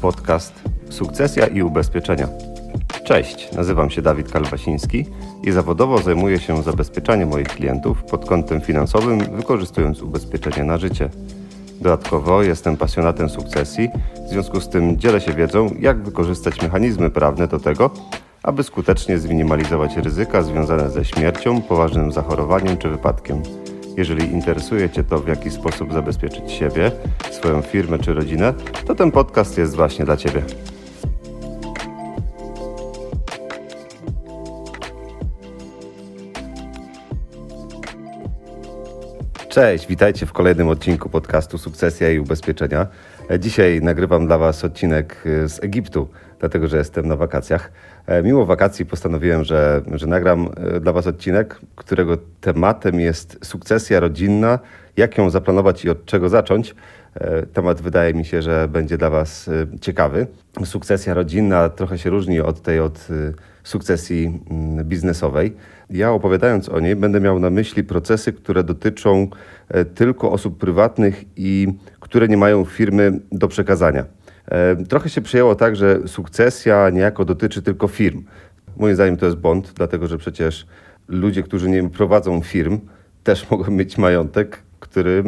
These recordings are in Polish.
podcast Sukcesja i Ubezpieczenia. Cześć, nazywam się Dawid Kalwasiński i zawodowo zajmuję się zabezpieczaniem moich klientów pod kątem finansowym, wykorzystując ubezpieczenie na życie. Dodatkowo jestem pasjonatem sukcesji, w związku z tym dzielę się wiedzą, jak wykorzystać mechanizmy prawne do tego, aby skutecznie zminimalizować ryzyka związane ze śmiercią, poważnym zachorowaniem czy wypadkiem. Jeżeli interesuje Cię to, w jaki sposób zabezpieczyć siebie, swoją firmę czy rodzinę, to ten podcast jest właśnie dla Ciebie. Cześć, witajcie w kolejnym odcinku podcastu Sukcesja i Ubezpieczenia. Dzisiaj nagrywam dla Was odcinek z Egiptu, dlatego że jestem na wakacjach. Mimo wakacji postanowiłem, że, że nagram dla Was odcinek, którego tematem jest sukcesja rodzinna, jak ją zaplanować i od czego zacząć. Temat wydaje mi się, że będzie dla Was ciekawy. Sukcesja rodzinna trochę się różni od tej od sukcesji biznesowej. Ja opowiadając o niej będę miał na myśli procesy, które dotyczą tylko osób prywatnych i które nie mają firmy do przekazania. Trochę się przyjęło tak, że sukcesja niejako dotyczy tylko firm. Moim zdaniem to jest błąd, dlatego że przecież ludzie, którzy nie prowadzą firm, też mogą mieć majątek, który,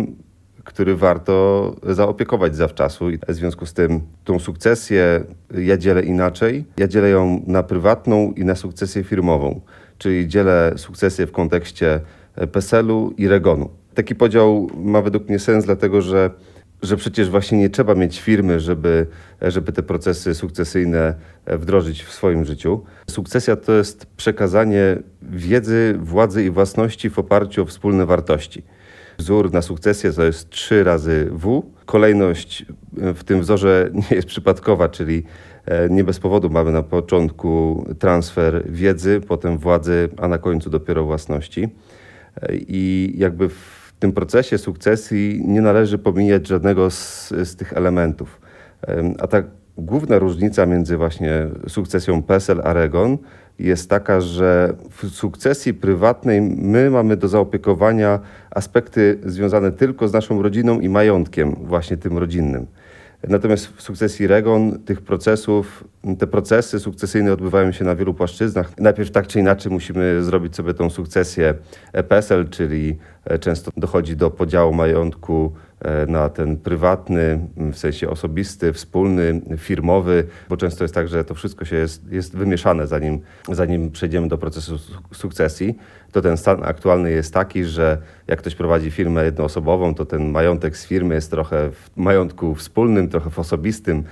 który warto zaopiekować zawczasu. I w związku z tym tą sukcesję ja dzielę inaczej. Ja dzielę ją na prywatną i na sukcesję firmową, czyli dzielę sukcesję w kontekście PESEL-u i REGON-u. Taki podział ma według mnie sens, dlatego że że przecież właśnie nie trzeba mieć firmy, żeby, żeby te procesy sukcesyjne wdrożyć w swoim życiu. Sukcesja to jest przekazanie wiedzy, władzy i własności w oparciu o wspólne wartości. Wzór na sukcesję to jest 3 razy W. Kolejność w tym wzorze nie jest przypadkowa, czyli nie bez powodu mamy na początku transfer wiedzy, potem władzy, a na końcu dopiero własności. I jakby w tym procesie sukcesji nie należy pomijać żadnego z, z tych elementów. A ta główna różnica między właśnie sukcesją PESEL a REGON jest taka, że w sukcesji prywatnej my mamy do zaopiekowania aspekty związane tylko z naszą rodziną i majątkiem, właśnie tym rodzinnym. Natomiast w sukcesji REGON tych procesów, te procesy sukcesyjne odbywają się na wielu płaszczyznach. Najpierw tak czy inaczej musimy zrobić sobie tą sukcesję PESEL, czyli często dochodzi do podziału majątku na ten prywatny, w sensie osobisty, wspólny, firmowy, bo często jest tak, że to wszystko się jest, jest wymieszane, zanim, zanim przejdziemy do procesu sukcesji. To ten stan aktualny jest taki, że jak ktoś prowadzi firmę jednoosobową, to ten majątek z firmy jest trochę w majątku wspólnym, trochę w osobistym,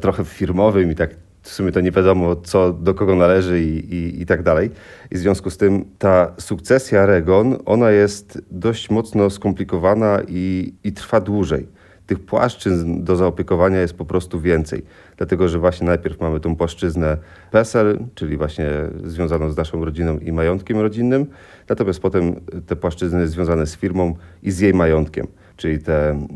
trochę w firmowym i tak w sumie to nie wiadomo, co do kogo należy i, i, i tak dalej. I w związku z tym ta sukcesja Regon, ona jest dość mocno skomplikowana i, i trwa dłużej. Tych płaszczyzn do zaopiekowania jest po prostu więcej. Dlatego, że właśnie najpierw mamy tą płaszczyznę PESEL, czyli właśnie związaną z naszą rodziną i majątkiem rodzinnym, natomiast potem te płaszczyzny związane z firmą i z jej majątkiem czyli te,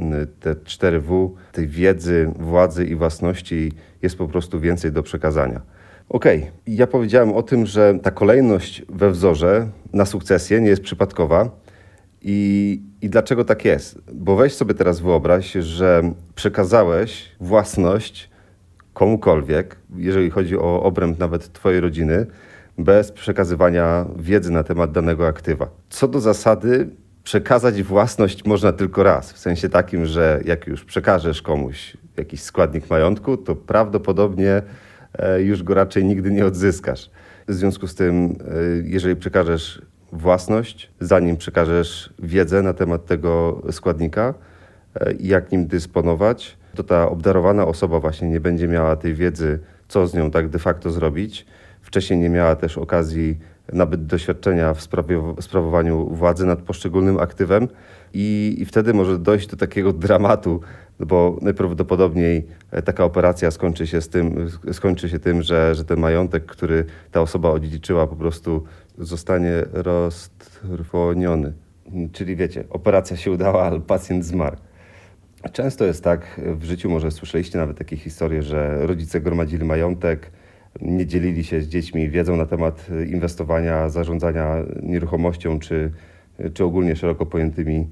te 4W, tej wiedzy, władzy i własności jest po prostu więcej do przekazania. Okej, okay. ja powiedziałem o tym, że ta kolejność we wzorze na sukcesję nie jest przypadkowa. I, I dlaczego tak jest? Bo weź sobie teraz wyobraź, że przekazałeś własność komukolwiek, jeżeli chodzi o obręb nawet Twojej rodziny, bez przekazywania wiedzy na temat danego aktywa. Co do zasady, przekazać własność można tylko raz. W sensie takim, że jak już przekażesz komuś jakiś składnik majątku, to prawdopodobnie już go raczej nigdy nie odzyskasz. W związku z tym, jeżeli przekażesz własność, zanim przekażesz wiedzę na temat tego składnika i jak nim dysponować, to ta obdarowana osoba właśnie nie będzie miała tej wiedzy, co z nią tak de facto zrobić. Wcześniej nie miała też okazji nabyt doświadczenia w sprawowaniu władzy nad poszczególnym aktywem i, i wtedy może dojść do takiego dramatu, bo najprawdopodobniej taka operacja skończy się, z tym, skończy się tym, że, że ten majątek, który ta osoba odziedziczyła, po prostu zostanie roztrwoniony. Czyli wiecie, operacja się udała, ale pacjent zmarł. Często jest tak, w życiu może słyszeliście nawet takie historie, że rodzice gromadzili majątek, nie dzielili się z dziećmi wiedzą na temat inwestowania, zarządzania nieruchomością, czy, czy ogólnie szeroko, pojętymi,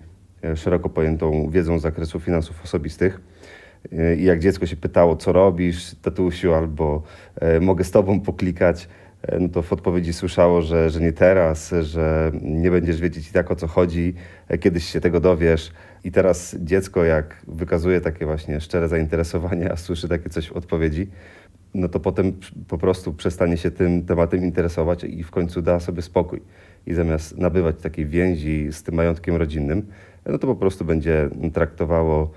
szeroko pojętą wiedzą z zakresu finansów osobistych. I jak dziecko się pytało, co robisz, tatusiu, albo mogę z tobą poklikać, no to w odpowiedzi słyszało, że, że nie teraz, że nie będziesz wiedzieć i tak o co chodzi, kiedyś się tego dowiesz. I teraz dziecko, jak wykazuje takie właśnie szczere zainteresowanie, a słyszy takie coś w odpowiedzi, no to potem po prostu przestanie się tym tematem interesować i w końcu da sobie spokój. I zamiast nabywać takiej więzi z tym majątkiem rodzinnym, no to po prostu będzie traktowało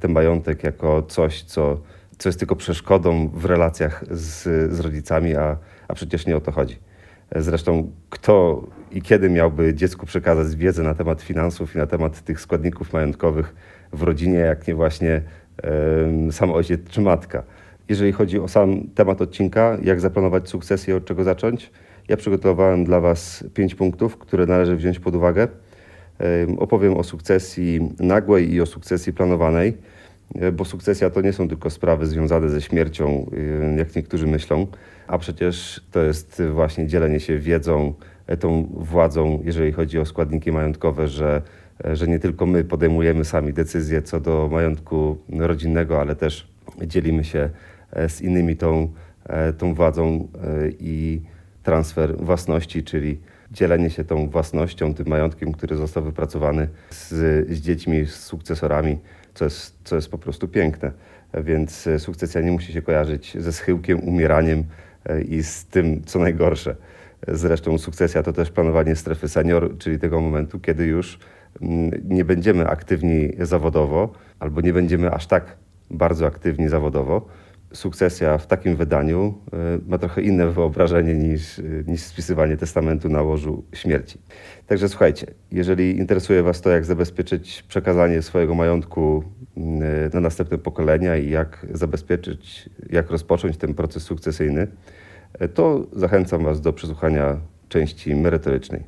ten majątek jako coś, co, co jest tylko przeszkodą w relacjach z, z rodzicami, a, a przecież nie o to chodzi. Zresztą kto i kiedy miałby dziecku przekazać wiedzę na temat finansów i na temat tych składników majątkowych w rodzinie, jak nie właśnie e, sam ojciec czy matka. Jeżeli chodzi o sam temat odcinka, jak zaplanować sukcesję, od czego zacząć, ja przygotowałem dla Was pięć punktów, które należy wziąć pod uwagę. Opowiem o sukcesji nagłej i o sukcesji planowanej, e, bo sukcesja to nie są tylko sprawy związane ze śmiercią, e, jak niektórzy myślą, a przecież to jest właśnie dzielenie się wiedzą, e, tą władzą, jeżeli chodzi o składniki majątkowe, że, że nie tylko my podejmujemy sami decyzje co do majątku rodzinnego, ale też dzielimy się z innymi tą, tą władzą i transfer własności, czyli dzielenie się tą własnością, tym majątkiem, który został wypracowany z, z dziećmi, z sukcesorami, co jest, co jest po prostu piękne. Więc e, sukcesja nie musi się kojarzyć ze schyłkiem, umieraniem e, i z tym, co najgorsze. Zresztą sukcesja to też planowanie strefy senior, czyli tego momentu, kiedy już mm, nie będziemy aktywni zawodowo, albo nie będziemy aż tak bardzo aktywni zawodowo, sukcesja w takim wydaniu e, ma trochę inne wyobrażenie niż, e, niż spisywanie testamentu na łożu śmierci. Także słuchajcie, jeżeli interesuje Was to, jak zabezpieczyć przekazanie swojego majątku mm, e, na następne pokolenia i jak zabezpieczyć, jak rozpocząć ten proces sukcesyjny, to zachęcam Was do przesłuchania części merytorycznej.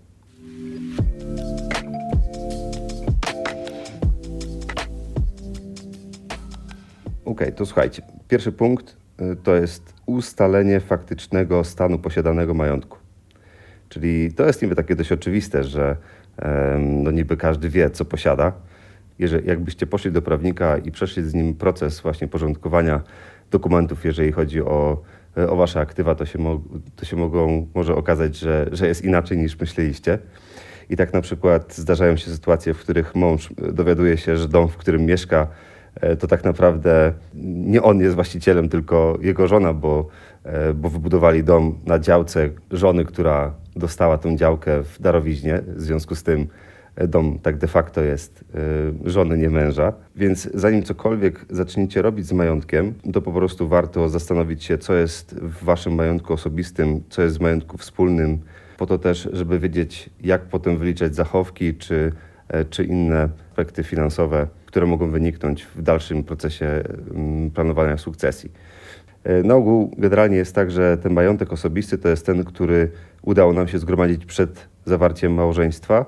OK, to słuchajcie. Pierwszy punkt y, to jest ustalenie faktycznego stanu posiadanego majątku. Czyli to jest niby takie dość oczywiste, że no niby każdy wie, co posiada. Jeżeli, jakbyście poszli do prawnika i przeszli z nim proces właśnie porządkowania dokumentów, jeżeli chodzi o, e, o wasze aktywa, to się, mo, to się mogą, może okazać, że, że jest inaczej niż myśleliście. I tak na przykład zdarzają się sytuacje, w których mąż dowiaduje się, że dom, w którym mieszka, E, to tak naprawdę nie on jest właścicielem, tylko jego żona, bo, e, bo wybudowali dom na działce żony, która dostała tę działkę w darowiźnie. W związku z tym e, dom tak de facto jest żony, nie męża. Więc zanim cokolwiek zaczniecie robić z majątkiem, to po prostu warto zastanowić się, co jest w waszym majątku osobistym, co jest w majątku wspólnym, po to też, żeby wiedzieć, jak potem wyliczać zachowki czy, czy inne aspekty finansowe które mogą wyniknąć w dalszym procesie mm, planowania sukcesji. E, na ogół generalnie jest tak, że ten majątek osobisty to jest ten, który udało nam się zgromadzić przed zawarciem małżeństwa,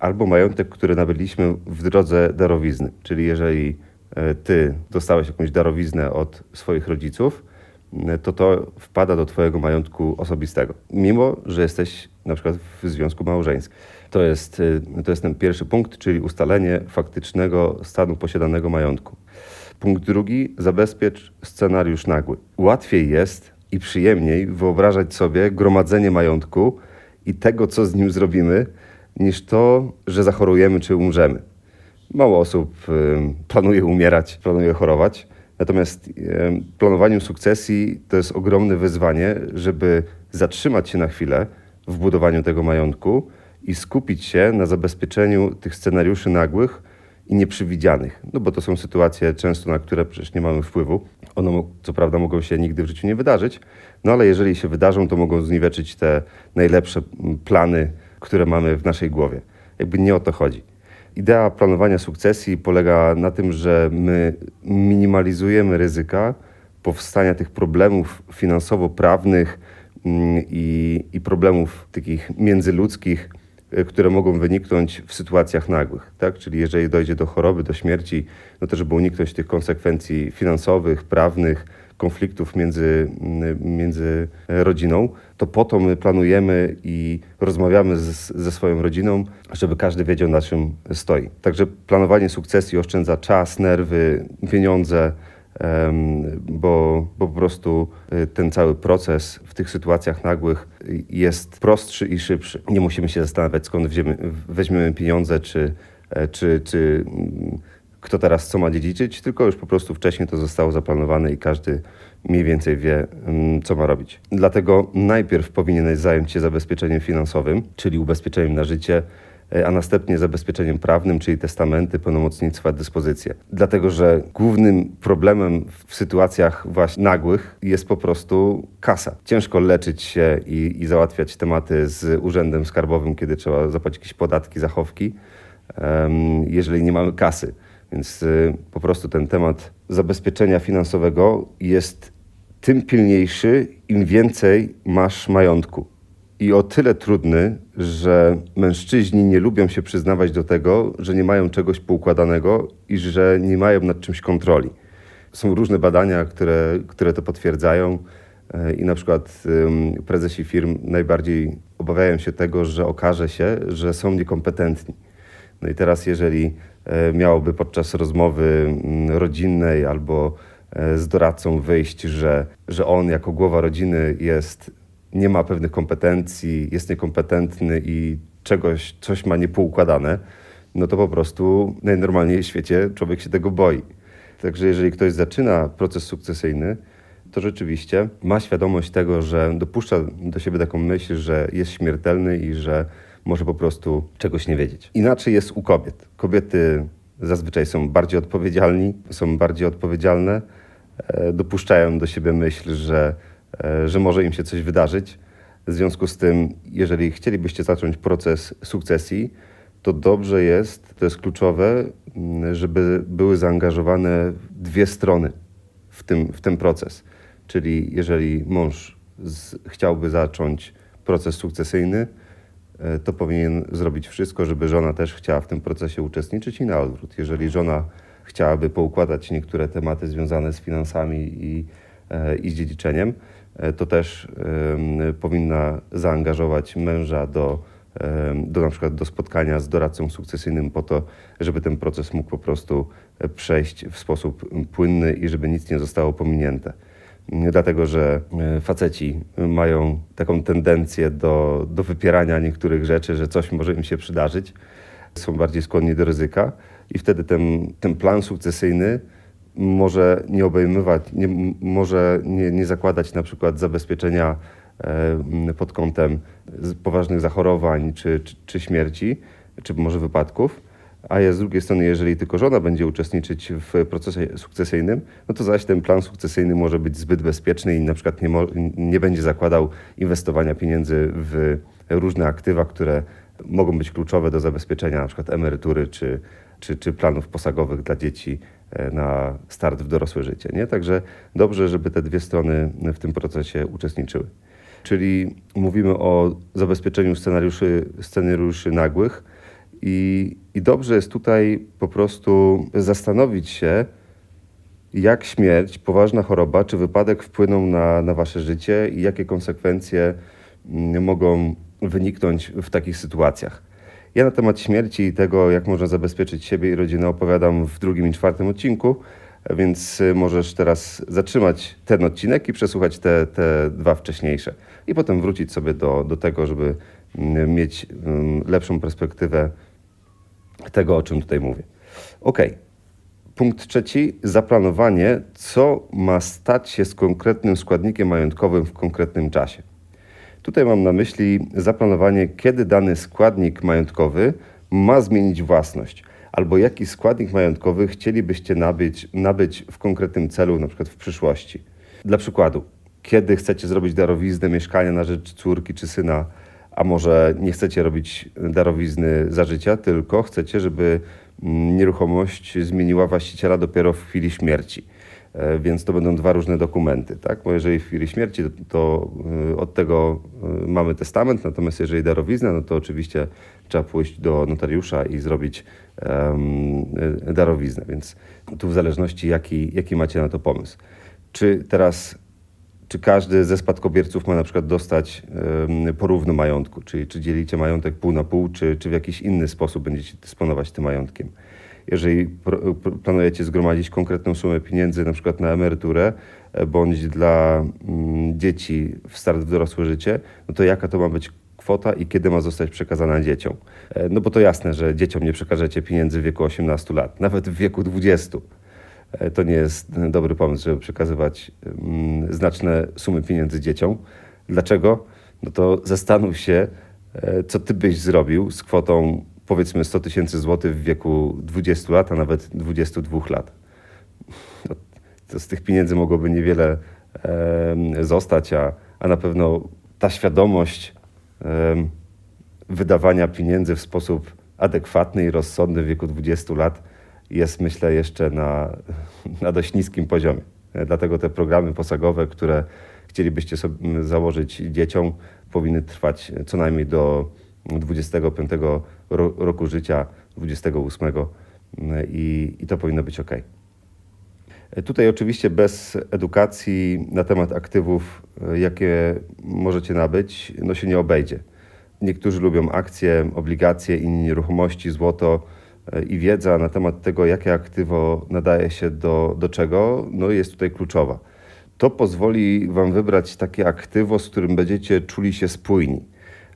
albo majątek, który nabyliśmy w drodze darowizny. Czyli jeżeli e, ty dostałeś jakąś darowiznę od swoich rodziców, e, to to wpada do twojego majątku osobistego, mimo że jesteś na przykład w związku małżeńskim. To jest, y, to jest ten pierwszy punkt, czyli ustalenie faktycznego stanu posiadanego majątku. Punkt drugi, zabezpiecz scenariusz nagły. Łatwiej jest i przyjemniej wyobrażać sobie gromadzenie majątku i tego, co z nim zrobimy, niż to, że zachorujemy czy umrzemy. Mało osób planuje umierać, planuje chorować. Natomiast planowanie sukcesji to jest ogromne wyzwanie, żeby zatrzymać się na chwilę w budowaniu tego majątku i skupić się na zabezpieczeniu tych scenariuszy nagłych i nieprzewidzianych. No bo to są sytuacje często, na które przecież nie mamy wpływu. One co prawda mogą się nigdy w życiu nie wydarzyć, no ale jeżeli się wydarzą, to mogą zniweczyć te najlepsze plany, które mamy w naszej głowie. Jakby nie o to chodzi. Idea planowania sukcesji polega na tym, że my minimalizujemy ryzyka powstania tych problemów finansowo-prawnych mm, i, i problemów takich międzyludzkich, które mogą wyniknąć w sytuacjach nagłych. Tak? Czyli jeżeli dojdzie do choroby, do śmierci, no to żeby uniknąć tych konsekwencji finansowych, prawnych, konfliktów między, między rodziną, to po to my planujemy i rozmawiamy z, ze swoją rodziną, żeby każdy wiedział, na czym stoi. Także planowanie sukcesji oszczędza czas, nerwy, pieniądze bo, bo po prostu y, ten cały proces w tych sytuacjach nagłych jest prostszy i szybszy. Nie musimy się zastanawiać, skąd weźmiemy, pieniądze, czy, e, czy, czy mm, kto teraz co ma dziedziczyć, tylko już po prostu wcześniej to zostało zaplanowane i każdy mniej więcej wie, mm, co ma robić. Dlatego najpierw powinieneś zająć się zabezpieczeniem finansowym, czyli ubezpieczeniem na życie, a następnie zabezpieczeniem prawnym, czyli testamenty, pełnomocnictwa, dyspozycje. Dlatego, że głównym problemem w sytuacjach właśnie nagłych jest po prostu kasa. Ciężko leczyć się i, i załatwiać tematy z urzędem skarbowym, kiedy trzeba zapłacić jakieś podatki, zachowki, jeżeli nie mamy kasy. Więc y, po prostu ten temat zabezpieczenia finansowego jest tym pilniejszy, im więcej masz majątku. I o tyle trudny, że mężczyźni nie lubią się przyznawać do tego, że nie mają czegoś poukładanego i że nie mają nad czymś kontroli. Są różne badania, które, które to potwierdzają. E, I na przykład prezesi firm najbardziej obawiają się tego, że okaże się, że są niekompetentni. No i teraz, jeżeli E, miałoby podczas rozmowy mm, rodzinnej albo e, z doradcą wyjść, że, że on jako głowa rodziny jest, nie ma pewnych kompetencji, jest niekompetentny i czegoś, coś ma niepoukładane, no to po prostu najnormalniej w świecie człowiek się tego boi. Także jeżeli ktoś zaczyna proces sukcesyjny, to rzeczywiście ma świadomość tego, że dopuszcza do siebie taką myśl, że jest śmiertelny i że może po prostu czegoś nie wiedzieć. Inaczej jest u kobiet. Kobiety zazwyczaj są bardziej odpowiedzialni, są bardziej odpowiedzialne, e, dopuszczają do siebie myśl, że, że może im się coś wydarzyć. W związku z tym, jeżeli chcielibyście zacząć proces sukcesji, to dobrze jest, to jest kluczowe, żeby były zaangażowane dwie strony w, tym, w ten proces. Czyli jeżeli mąż z, chciałby zacząć proces sukcesyjny, E, to powinien zrobić wszystko, żeby żona też chciała w tym procesie uczestniczyć i na odwrót. Jeżeli żona chciałaby poukładać niektóre tematy związane z finansami i, e, i z dziedziczeniem, e, to też powinna zaangażować męża do, do na przykład do spotkania z doradcą sukcesyjnym po to, żeby ten proces mógł po prostu przejść w sposób płynny i żeby nic nie zostało pominięte dlatego że e, faceci mają taką tendencję do, do wypierania niektórych rzeczy, że coś może im się przydarzyć. Są bardziej skłonni do ryzyka i wtedy ten, ten plan sukcesyjny może nie obejmować, nie, może nie, nie zakładać na przykład zabezpieczenia e, pod kątem poważnych zachorowań czy, czy, czy śmierci, czy może wypadków, a z drugiej strony, jeżeli tylko żona będzie uczestniczyć w procesie sukcesyjnym, no to zaś ten plan sukcesyjny może być zbyt bezpieczny i na przykład nie, nie będzie zakładał inwestowania pieniędzy w różne aktywa, które mogą być kluczowe do zabezpieczenia na przykład emerytury czy, czy, czy planów posagowych dla dzieci na start w dorosłe życie. Nie? Także dobrze, żeby te dwie strony w tym procesie uczestniczyły. Czyli mówimy o zabezpieczeniu scenariuszy, scenariuszy nagłych, i, I dobrze jest tutaj po prostu zastanowić się, jak śmierć, poważna choroba czy wypadek wpłyną na, na wasze życie i jakie konsekwencje mm, mogą wyniknąć w takich sytuacjach. Ja na temat śmierci i tego, jak można zabezpieczyć siebie i rodzinę, opowiadam w drugim i czwartym odcinku, więc możesz teraz zatrzymać ten odcinek i przesłuchać te, te dwa wcześniejsze. I potem wrócić sobie do, do tego, żeby mm, mieć mm, lepszą perspektywę tego, o czym tutaj mówię. Ok. Punkt trzeci, zaplanowanie, co ma stać się z konkretnym składnikiem majątkowym w konkretnym czasie. Tutaj mam na myśli zaplanowanie, kiedy dany składnik majątkowy ma zmienić własność, albo jaki składnik majątkowy chcielibyście nabyć, nabyć w konkretnym celu, na przykład w przyszłości. Dla przykładu, kiedy chcecie zrobić darowiznę mieszkania na rzecz córki czy syna a może nie chcecie robić darowizny za życia, tylko chcecie, żeby mm, nieruchomość zmieniła właściciela dopiero w chwili śmierci. E, więc to będą dwa różne dokumenty, tak? Bo jeżeli w chwili śmierci, to, to e, od tego e, mamy testament, natomiast jeżeli darowizna, no to oczywiście trzeba pójść do notariusza i zrobić um, darowiznę. Więc tu w zależności jaki, jaki macie na to pomysł. Czy teraz czy każdy ze spadkobierców ma na przykład dostać porówno majątku, czyli czy dzielicie majątek pół na pół, czy, czy w jakiś inny sposób będziecie dysponować tym majątkiem. Jeżeli planujecie zgromadzić konkretną sumę pieniędzy, na przykład na emeryturę, e, bądź dla mm, dzieci w start w dorosłe życie, no to jaka to ma być kwota i kiedy ma zostać przekazana dzieciom? E, no bo to jasne, że dzieciom nie przekażecie pieniędzy w wieku 18 lat, nawet w wieku 20. E, to nie jest dobry pomysł, żeby przekazywać mm, znaczne sumy pieniędzy dzieciom. Dlaczego? No to zastanów się, co ty byś zrobił z kwotą powiedzmy 100 tysięcy złotych w wieku 20 lat, a nawet 22 lat. No, to z tych pieniędzy mogłoby niewiele e, zostać, a, a na pewno ta świadomość e, wydawania pieniędzy w sposób adekwatny i rozsądny w wieku 20 lat jest myślę jeszcze na, na dość niskim poziomie. Dlatego te programy posagowe, które chcielibyście sobie założyć dzieciom, powinny trwać co najmniej do 25 roku życia, 28 i, i to powinno być ok. Tutaj oczywiście bez edukacji na temat aktywów, jakie możecie nabyć, no się nie obejdzie. Niektórzy lubią akcje, obligacje, inni nieruchomości, złoto i wiedza na temat tego, jakie aktywo nadaje się do, do czego, no jest tutaj kluczowa. To pozwoli Wam wybrać takie aktywo, z którym będziecie czuli się spójni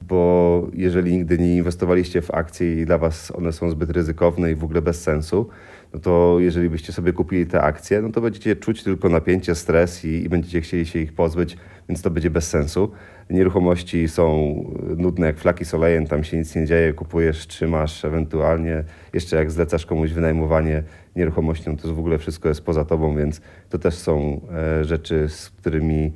bo jeżeli nigdy nie inwestowaliście w akcje i dla Was one są zbyt ryzykowne i w ogóle bez sensu, no to jeżeli byście sobie kupili te akcje, no to będziecie czuć tylko napięcie, stres i, i będziecie chcieli się ich pozbyć, więc to będzie bez sensu. Nieruchomości są nudne jak flaki z olejem, tam się nic nie dzieje, kupujesz, trzymasz, ewentualnie jeszcze jak zlecasz komuś wynajmowanie nieruchomości, no to w ogóle wszystko jest poza tobą, więc to też są e, rzeczy, z którymi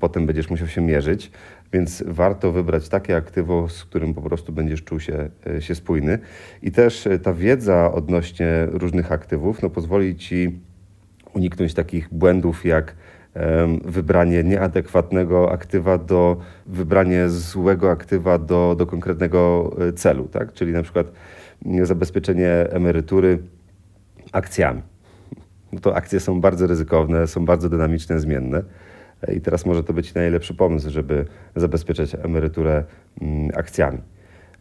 potem będziesz musiał się mierzyć. Więc warto wybrać takie aktywo, z którym po prostu będziesz czuł się, e, się spójny. I też e, ta wiedza odnośnie różnych aktywów no, pozwoli ci uniknąć takich błędów jak wybranie nieadekwatnego aktywa do wybranie złego aktywa do, do konkretnego e, celu, tak? czyli na przykład zabezpieczenie emerytury akcjami. No to akcje są bardzo ryzykowne, są bardzo dynamiczne, zmienne. I teraz może to być najlepszy pomysł, żeby zabezpieczać emeryturę mm, akcjami.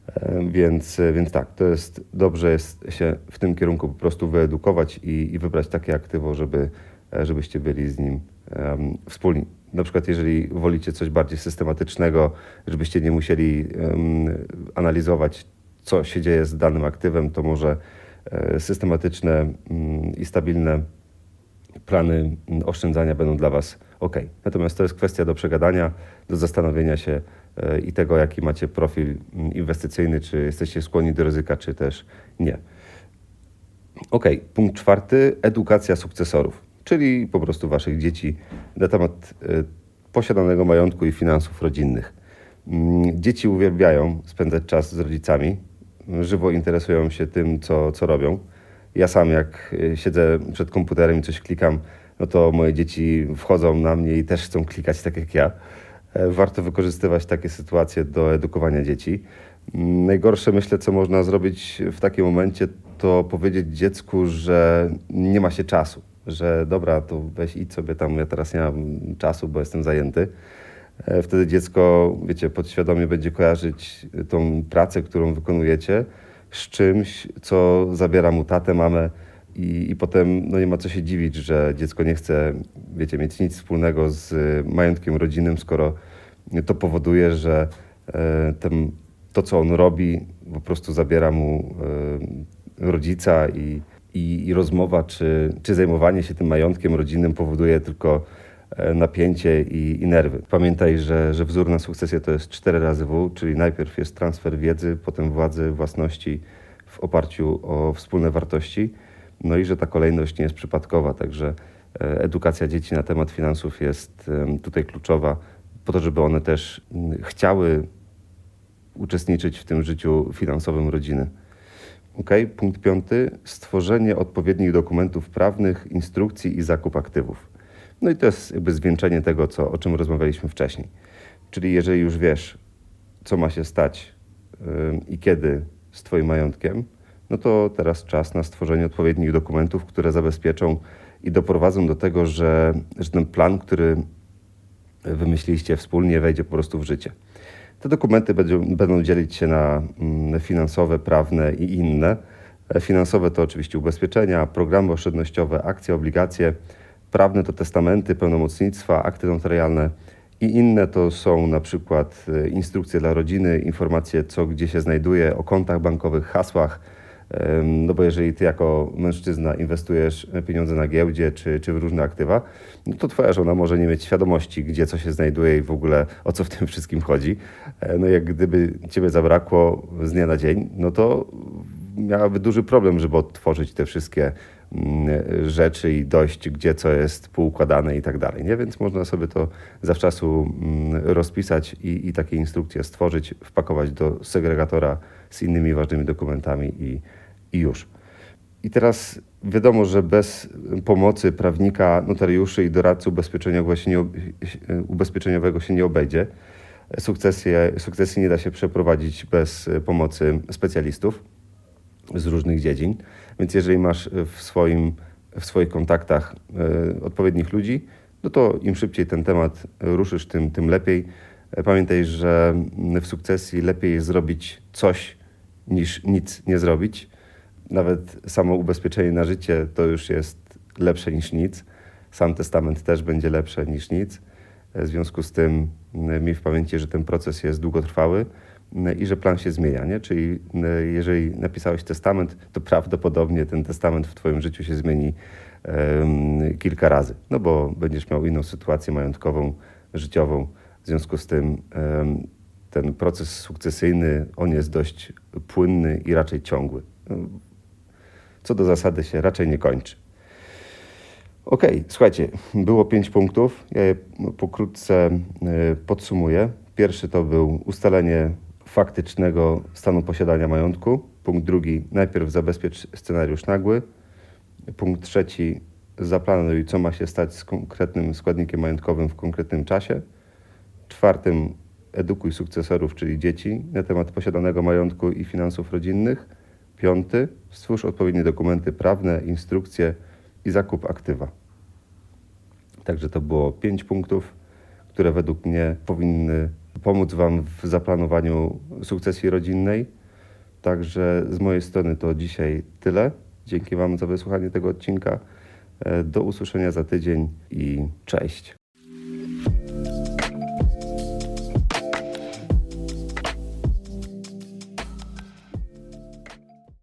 E, więc, więc tak, to jest dobrze jest się w tym kierunku po prostu wyedukować i, i wybrać takie aktywo, żeby, e, żebyście byli z nim um, wspólni. Na przykład, jeżeli wolicie coś bardziej systematycznego, żebyście nie musieli um, analizować, co się dzieje z danym aktywem, to może e, systematyczne um, i stabilne plany oszczędzania będą dla Was ok. Natomiast to jest kwestia do przegadania, do zastanowienia się e, i tego, jaki macie profil mm, inwestycyjny, czy jesteście skłonni do ryzyka, czy też nie. Ok, punkt czwarty, edukacja sukcesorów, czyli po prostu Waszych dzieci na temat e, posiadanego majątku i finansów rodzinnych. Mm, dzieci uwielbiają spędzać czas z rodzicami, żywo interesują się tym, co, co robią. Ja sam, jak e, siedzę przed komputerem i coś klikam, no to moje dzieci wchodzą na mnie i też chcą klikać tak jak ja. E, warto wykorzystywać takie sytuacje do edukowania dzieci. Mm, najgorsze, myślę, co można zrobić w takim momencie, to powiedzieć dziecku, że nie ma się czasu, że dobra, to weź idź sobie tam, ja teraz nie mam czasu, bo jestem zajęty. E, wtedy dziecko, wiecie, podświadomie będzie kojarzyć tą pracę, którą wykonujecie z czymś, co zabiera mu tatę, mamę, i, I potem no nie ma co się dziwić, że dziecko nie chce, wiecie, mieć nic wspólnego z majątkiem rodzinnym, skoro to powoduje, że e, ten, to, co on robi, po prostu zabiera mu e, rodzica i, i, i, rozmowa, czy, czy zajmowanie się tym majątkiem rodzinnym powoduje tylko napięcie i, i nerwy. Pamiętaj, że, że wzór na sukcesję to jest 4 razy W, czyli najpierw jest transfer wiedzy, potem władzy, własności w oparciu o wspólne wartości no i że ta kolejność nie jest przypadkowa, także e, edukacja dzieci na temat finansów jest tutaj kluczowa, po to, żeby one też chciały uczestniczyć w tym życiu finansowym rodziny. Ok, punkt piąty. Stworzenie odpowiednich dokumentów prawnych, instrukcji i zakup aktywów. No i to jest jakby zwieńczenie tego, co, o czym rozmawialiśmy wcześniej. Czyli jeżeli już wiesz, co ma się stać yy, i kiedy z Twoim majątkiem, no to teraz czas na stworzenie odpowiednich dokumentów, które zabezpieczą i doprowadzą do tego, że, że ten plan, który wymyśliliście wspólnie, wejdzie po prostu w życie. Te dokumenty będą, będą dzielić się na mm, finansowe, prawne i inne. E, Finansowe to oczywiście ubezpieczenia, programy oszczędnościowe, akcje, obligacje. Prawne to testamenty, pełnomocnictwa, akty notarialne i inne to są na przykład e, instrukcje dla rodziny, informacje co gdzie się znajduje, o kontach bankowych, hasłach. No bo jeżeli ty jako mężczyzna inwestujesz pieniądze na giełdzie czy, czy w różne aktywa, no to twoja żona może nie mieć świadomości, gdzie co się znajduje i w ogóle o co w tym wszystkim chodzi. E, No jak gdyby ciebie zabrakło z dnia na dzień, no to miałaby duży problem, żeby odtworzyć te wszystkie mm, rzeczy i dojść, gdzie co jest poukładane i tak dalej. Nie? Więc można sobie to zawczasu mm, rozpisać i, i takie instrukcje stworzyć, wpakować do segregatora z innymi ważnymi dokumentami i, i już. I teraz wiadomo, że bez pomocy prawnika, notariuszy i doradcy ubezpieczeniowego się nie, ubezpieczeniowego się nie obejdzie. Sukcesję, sukcesji nie da się przeprowadzić bez pomocy specjalistów z różnych dziedzin. Więc jeżeli masz w, swoim, w swoich kontaktach e, odpowiednich ludzi, no to im szybciej ten temat ruszysz, tym, tym lepiej. E, Pamiętaj, że w sukcesji lepiej jest zrobić coś niż nic nie zrobić. Nawet samo ubezpieczenie na życie to już jest lepsze niż nic. Sam testament też będzie lepszy niż nic. W związku z tym m, miej w pamięci, że ten proces jest długotrwały i że plan się zmienia. Nie? Czyli jeżeli napisałeś testament, to prawdopodobnie ten testament w Twoim życiu się zmieni kilka razy, no bo będziesz miał inną sytuację majątkową, życiową. W związku z tym ten proces sukcesyjny, on jest dość płynny i raczej ciągły. Co do zasady się raczej nie kończy. Okej, słuchajcie, było pięć punktów. Ja je pokrótce y, podsumuję. Pierwszy to był ustalenie faktycznego stanu posiadania majątku. Punkt drugi, najpierw zabezpiecz scenariusz nagły. Punkt trzeci, zaplanuj, co ma się stać z konkretnym składnikiem majątkowym w konkretnym czasie. Czwartym, edukuj sukcesorów, czyli dzieci, na temat posiadanego majątku i finansów rodzinnych. Piąty, stwórz odpowiednie dokumenty prawne, instrukcje i zakup aktywa. Także to było pięć punktów, które według mnie powinny pomóc Wam w zaplanowaniu sukcesji rodzinnej. Także z mojej strony to dzisiaj tyle. Dzięki Wam za wysłuchanie tego odcinka. E, Do usłyszenia za tydzień i cześć.